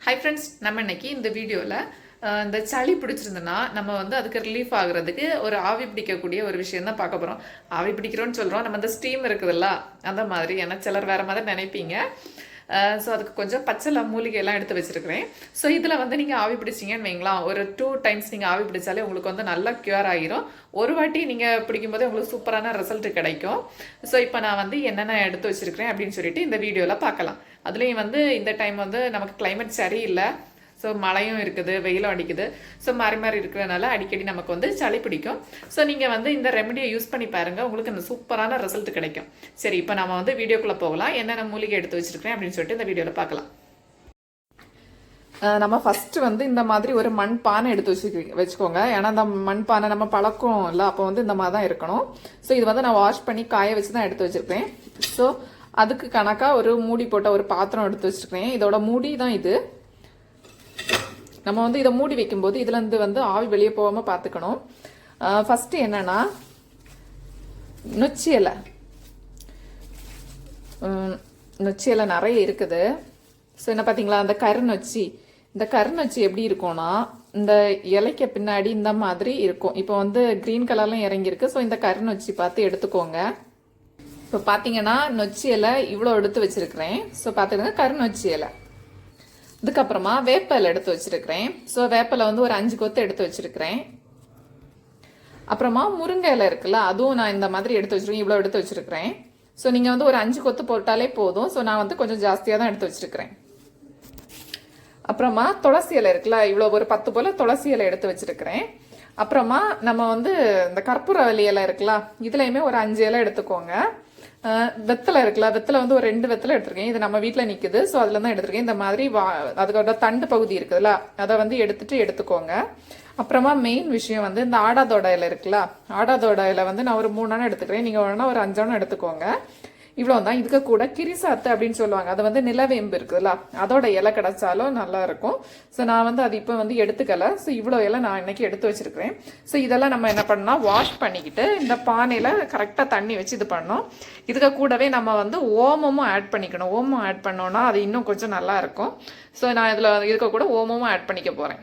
Hi friends நம்ம இன்னைக்கு இந்த வீடியோவில் இந்த சளி பிடிச்சிருந்ததுன்னா நம்ம வந்து அதுக்கு ரிலீஃப் ஆகுறதுக்கு ஒரு ஆவி பிடிக்கக்கூடிய ஒரு விஷயம் தான் பார்க்க போகிறோம் ஆவி பிடிக்கிறோம்னு சொல்கிறோம் நம்ம இந்த ஸ்டீம் இருக்குதுல்ல அந்த மாதிரி. ஏன்னா சிலர் வேறு மாதிரி நினைப்பீங்க. ஸோ அதுக்கு கொஞ்சம் பச்சை மூலிகையெல்லாம் எடுத்து வச்சுருக்கிறேன். ஸோ இதில் வந்து நீங்கள் ஆவி பிடிச்சிங்கன்னு வைங்களேன். ஒரு டூ டைம்ஸ் நீங்கள் ஆவி பிடிச்சாலே உங்களுக்கு வந்து நல்லா க்யூர் ஆகிரும் ஒரு வாட்டி நீங்கள் பிடிக்கும்போது உங்களுக்கு சூப்பரான ரிசல்ட் கிடைக்கும். ஸோ இப்போ நான் வந்து என்னென்ன எடுத்து வச்சுருக்கிறேன் அப்படின்னு சொல்லிட்டு இந்த வீடியோவில் பார்க்கலாம். அதுலேயும் வந்து இந்த டைம் வந்து நமக்கு கிளைமேட் சரியில்லை. ஸோ மழையும் இருக்குது வெயிலும் அடிக்குது. ஸோ மாறி மாறி இருக்கிறதுனால அடிக்கடி நமக்கு வந்து சளி பிடிக்கும். ஸோ நீங்கள் வந்து இந்த ரெமடியை யூஸ் பண்ணி பாருங்கள் உங்களுக்கு இந்த சூப்பரான ரிசல்ட் கிடைக்கும். சரி இப்போ நம்ம வந்து வீடியோக்குள்ளே போகலாம். என்னென்ன மூலிகை எடுத்து வச்சுருக்கேன் அப்படின்னு சொல்லிட்டு இந்த வீடியோவில் பார்க்கலாம். நம்ம ஃபஸ்ட்டு வந்து இந்த மாதிரி ஒரு மண் பானை எடுத்து வச்சு வச்சுக்கோங்க. ஏன்னா அந்த மண் பானை நம்ம பழக்கம் இல்லை. அப்போ வந்து இந்த மாதிரி தான் இருக்கணும். ஸோ இது வந்து நான் வாஷ் பண்ணி காய வச்சு தான் எடுத்து வச்சுருப்பேன். ஸோ அதுக்கு கணக்காக ஒரு மூடி போட்ட ஒரு பாத்திரம் எடுத்து வச்சுருக்கேன் இதோட மூடி தான் இது. நம்ம வந்து இதை மூடி வைக்கும்போது இதுலேருந்து வந்து ஆவி வெளியே போகாமல் பார்த்துக்கணும். ஃபஸ்ட்டு என்னென்னா நொச்சி இலை. நொச்சி இலை நிறைய இருக்குது. ஸோ என்ன பார்த்தீங்களா? அந்த கருநொச்சி. இந்த கருநொச்சி எப்படி இருக்கும்னா இந்த இலைக்கு பின்னாடி இந்த மாதிரி இருக்கும். இப்போ வந்து க்ரீன் கலர்லாம் இறங்கியிருக்கு. ஸோ இந்த கருநொச்சி பார்த்து எடுத்துக்கோங்க. இப்போ பார்த்தீங்கன்னா நொச்சி இலை இவ்வளோ எடுத்து வச்சுருக்கிறேன். ஸோ பார்த்துக்கோங்க கருநொச்சி இலை. இதுக்கப்புறமா வேப்ப எடுத்து வச்சிருக்கிறேன். ஸோ வேப்பலை வந்து ஒரு அஞ்சு கொத்து எடுத்து வச்சிருக்கிறேன். அப்புறமா முருங்கை இலை இருக்குல்ல அதுவும் நான் இந்த மாதிரி எடுத்து வச்சிருக்கேன் இவ்வளோ எடுத்து வச்சிருக்கிறேன். ஸோ நீங்கள் வந்து ஒரு அஞ்சு கொத்து போட்டாலே போதும். ஸோ நான் வந்து கொஞ்சம் ஜாஸ்தியாக தான் எடுத்து வச்சிருக்கிறேன். அப்புறமா துளசி இலை இருக்குல்ல இவ்வளோ ஒரு பத்து போல் துளசி இலை எடுத்து வச்சிருக்கிறேன். அப்புறமா நம்ம வந்து இந்த கற்பூரவல்லி இலை இருக்குல்ல இதுலையுமே ஒரு அஞ்சு இலை எடுத்துக்கோங்க. வெத்தலை இருக்குல்ல வெத்தலை வந்து ஒரு ரெண்டு வெத்தலை எடுத்திருக்கேன். இது நம்ம வீட்டில் நிற்குது ஸோ அதில் தான் எடுத்திருக்கேன். இந்த மாதிரி வா அதுக்கோட தண்டு பகுதி இருக்குதுல்ல அதை வந்து எடுத்துட்டு எடுத்துக்கோங்க. அப்புறமா மெயின் விஷயம் வந்து இந்த ஆடாதோட இலை இருக்குல்ல ஆடாதோட இலை வந்து நான் ஒரு மூணு எடுத்துக்கிறேன். நீங்கள் வேணா ஒரு அஞ்சானம் எடுத்துக்கோங்க. இவ்வளோ தான் இதுக்கு கூட கிரிசாத்து அப்படின்னு சொல்லுவாங்க. அது வந்து நிலவேம்பு இருக்குதுல்ல. அதோட இலை கிடைச்சாலும் நல்லா இருக்கும். ஸோ நான் வந்து அது இப்போ வந்து எடுத்துக்கல. ஸோ இவ்வளோ இலை நான் இன்னைக்கு எடுத்து வச்சிருக்கிறேன். ஸோ இதெல்லாம் நம்ம என்ன பண்ணலாம் வாஷ் பண்ணிக்கிட்டு இந்த பானையில் கரெக்டாக தண்ணி வச்சு இது பண்ணோம் இதுக்கு கூடவே நம்ம வந்து ஓமமும் ஆட் பண்ணிக்கணும். ஓமம் ஆட் பண்ணோன்னா அது இன்னும் கொஞ்சம் நல்லா இருக்கும். ஸோ நான் இதில் இருக்க கூட ஓமமும் ஆட் பண்ணிக்க போகிறேன்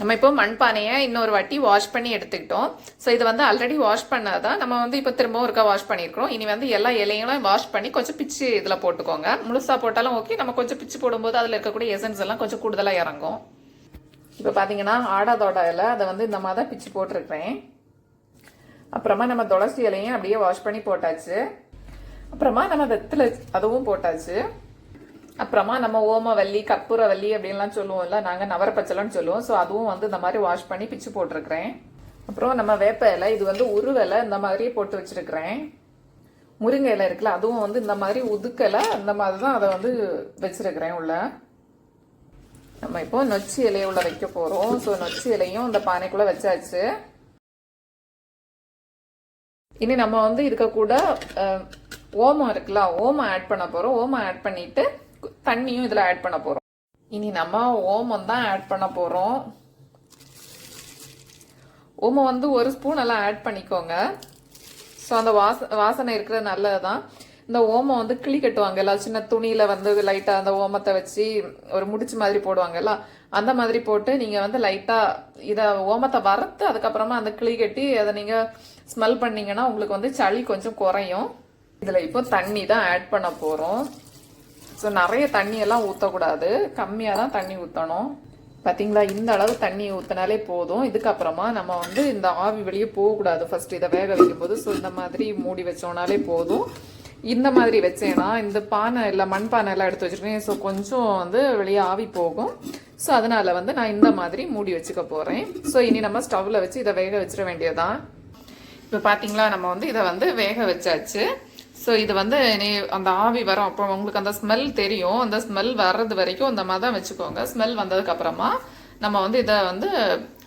நம்ம இப்போ மண்பானையை இன்னொரு வாட்டி வாஷ் பண்ணி எடுத்துக்கிட்டோம். ஸோ இது வந்து ஆல்ரெடி வாஷ் பண்ணதான் நம்ம வந்து இப்போ திரும்பவும் ஒருக்கா வாஷ் பண்ணியிருக்கிறோம். இனி வந்து எல்லா இலைகளும் வாஷ் பண்ணி கொஞ்சம் பிச்சு இதில் போட்டுக்கோங்க. முழுசாக போட்டாலும் ஓகே நம்ம கொஞ்சம் பிச்சு போடும்போது அதில் இருக்கக்கூடிய எசன்ஸ் எல்லாம் கொஞ்சம் கூடுதலாக இறங்கும். இப்போ பார்த்தீங்கன்னா ஆடாதோட இலை அதை வந்து இந்த மாதிரி தான் பிச்சு போட்டிருக்கிறேன். அப்புறமா நம்ம துளசி இலையும் அப்படியே வாஷ் பண்ணி போட்டாச்சு. அப்புறமா நம்ம வெத்தில் அதுவும் போட்டாச்சு. அப்புறமா நம்ம ஓமவல்லி கற்பூரவல்லி அப்படின்லாம் சொல்லுவோம்ல நாங்கள் நவரப்பச்சலன்னு சொல்லுவோம். ஸோ அதுவும் வந்து இந்த மாதிரி வாஷ் பண்ணி பிச்சு போட்டிருக்கிறேன். அப்புறம் நம்ம வேப்ப இலை இது வந்து உருவலை இந்த மாதிரி போட்டு வச்சிருக்கிறேன். முருங்கை இலை இருக்குல்ல அதுவும் வந்து இந்த மாதிரி உதுக்கலை அந்த மாதிரி தான் அதை வந்து வச்சிருக்கிறேன் உள்ள. நம்ம இப்போ நொச்சி இலையை உள்ள வைக்க போகிறோம் ஸோ நொச்சி இலையும் இந்த பானைக்குள்ளே வச்சாச்சு. இனி நம்ம வந்து இதுக்கு கூட ஓமம் இருக்குல்ல ஓமம் ஆட் பண்ண போகிறோம் ஓமம் ஆட் பண்ணிவிட்டு தண்ணியும் இதில் ஆட் பண்ண போகிறோம் இனி நம்ம ஓமம் தான் ஆட் பண்ண போகிறோம் ஓமம் வந்து ஒரு ஸ்பூன் எல்லாம் ஆட் பண்ணிக்கோங்க. ஸோ அந்த வாச வாசனை இருக்கிறது நல்லது தான் இந்த ஓமம் வந்து கிளி கட்டுவாங்கல்ல சின்ன துணியில் வந்து லைட்டாக அந்த ஓமத்தை வச்சு ஒரு முடிச்சு மாதிரி போடுவாங்கல்ல அந்த மாதிரி போட்டு நீங்கள் வந்து லைட்டாக இதை ஓமத்தை வறுத்து அதுக்கப்புறமா அந்த கிளி கட்டி அதை நீங்கள் ஸ்மெல் பண்ணீங்கன்னா உங்களுக்கு வந்து சளி கொஞ்சம் குறையும். இதில் இப்போ தண்ணி தான் ஆட் பண்ண போகிறோம் ஸோ நிறைய தண்ணியெல்லாம் ஊற்றக்கூடாது கம்மியாக தான் தண்ணி ஊற்றணும் பார்த்தீங்களா இந்த அளவு தண்ணி ஊற்றினாலே போதும். இதுக்கப்புறமா நம்ம வந்து இந்த ஆவி வெளியே போகக்கூடாது. ஃபர்ஸ்ட் இதை வேக வைக்கும்போது ஸோ இந்த மாதிரி மூடி வச்சோம்னாலே போதும். இந்த மாதிரி வச்சேன்னா இந்த பானை இல்லை மண் பானை எல்லாம் எடுத்து வச்சிருக்கேன். ஸோ கொஞ்சம் வந்து வெளியே ஆவி போகும். ஸோ அதனால் வந்து நான் இந்த மாதிரி மூடி வச்சுக்க போகிறேன் ஸோ இனி நம்ம ஸ்டவ்வில் வச்சு இதை வேக வச்சிட வேண்டியதுதான். இப்போ பார்த்தீங்களா நம்ம வந்து இதை வந்து வேக வச்சாச்சு. ஸோ இது வந்து நீ அந்த ஆவி வரும். அப்போ உங்களுக்கு அந்த ஸ்மெல் தெரியும். அந்த ஸ்மெல் வர்றது வரைக்கும் இந்த மாதிரி தான் வச்சுக்கோங்க. ஸ்மெல் வந்ததுக்கு அப்புறமா நம்ம வந்து இதை வந்து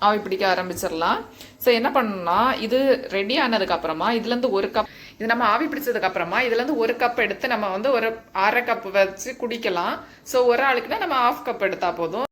ஆவி பிடிக்க ஆரம்பிச்சிடலாம். ஸோ என்ன பண்ணணும்னா இது ரெடி ஆனதுக்கு அப்புறமா இதுலேருந்து ஒரு கப் இது நம்ம ஆவி பிடிச்சதுக்கு அப்புறமா இதுலேருந்து ஒரு கப் எடுத்து நம்ம வந்து ஒரு அரை கப் வச்சு குடிக்கலாம். ஸோ ஒரு ஆளுக்குன்னா நம்ம ஆஃப் கப் எடுத்தால் போதும்.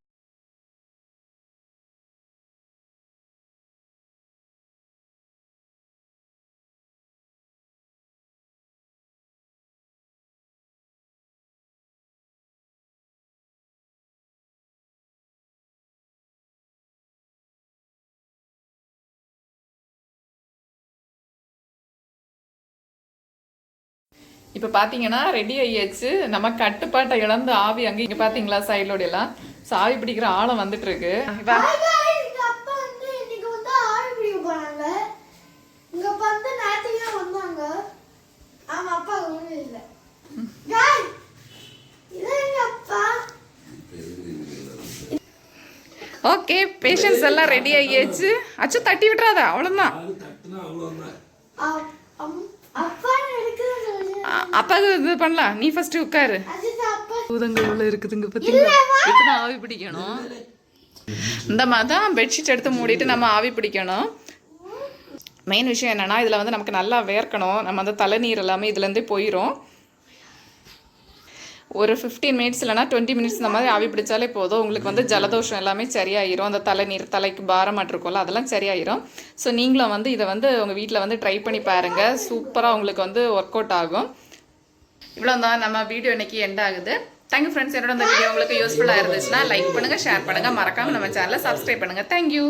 இப்போ பார்த்தீங்கன்னா ரெடி ஆகியாச்சு நம்ம கட்டுப்பாட்டை இழந்து ஆவி அங்கே இங்கே பார்த்தீங்களா சைடோட எல்லாம்? ஸோ ஆவி பிடிக்கிற ஆழம் வந்துட்டு இருக்கு ஓகே பேஷண்ட்ஸ் எல்லாம் ரெடி ஆகியாச்சு அச்சு தட்டி விட்டுறாத அவ்வளோதான் அப்பா அப்பாவுக்கு இது பண்ணலாம் நீ ஃபர்ஸ்ட் உட்காரு. அப்பா பூதங்கள் உள்ள இருக்குதுங்க பார்த்தீங்களா இப்போ ஆவி பிடிக்கணும். இந்த மாதிரி தான் பெட்ஷீட் எடுத்து மூடிட்டு நம்ம ஆவி பிடிக்கணும். மெயின் விஷயம் என்னன்னா இதில் வந்து நமக்கு நல்லா வேர்க்கணும். நம்ம வந்து தலைநீர் எல்லாமே இதுலேருந்தே போயிடும் ஒரு ஃபிஃப்டீன் மினிட்ஸ் இல்லைனா டுவெண்ட்டி மினிட்ஸ் இந்த மாதிரி ஆவி பிடிச்சாலே போதும். உங்களுக்கு வந்து ஜலதோஷம் எல்லாமே சரியாயிரும். அந்த தலைநீர் தலைக்கு பாரமாட்டு இருக்கும்ல அதெல்லாம் சரியாயிரும். ஸோ நீங்களும் வந்து இதை வந்து உங்கள் வீட்டில் வந்து ட்ரை பண்ணி பாருங்கள் சூப்பராக உங்களுக்கு வந்து ஒர்க் அவுட் ஆகும். இவ்வளோ தான் நம்ம வீடியோ இன்னைக்கு எண்ட் ஆகுது. தேங்க்யூ ஃப்ரெண்ட்ஸ் என்னோட இந்த வீடியோ உங்களுக்கு யூஸ்ஃபுல்லாக இருந்துச்சுன்னா லைக் பண்ணுங்கள் ஷேர் பண்ணுங்கள் மறக்காமல் நம்ம சேனலை சப்ஸ்கிரைப் பண்ணுங்கள் தேங்க்யூ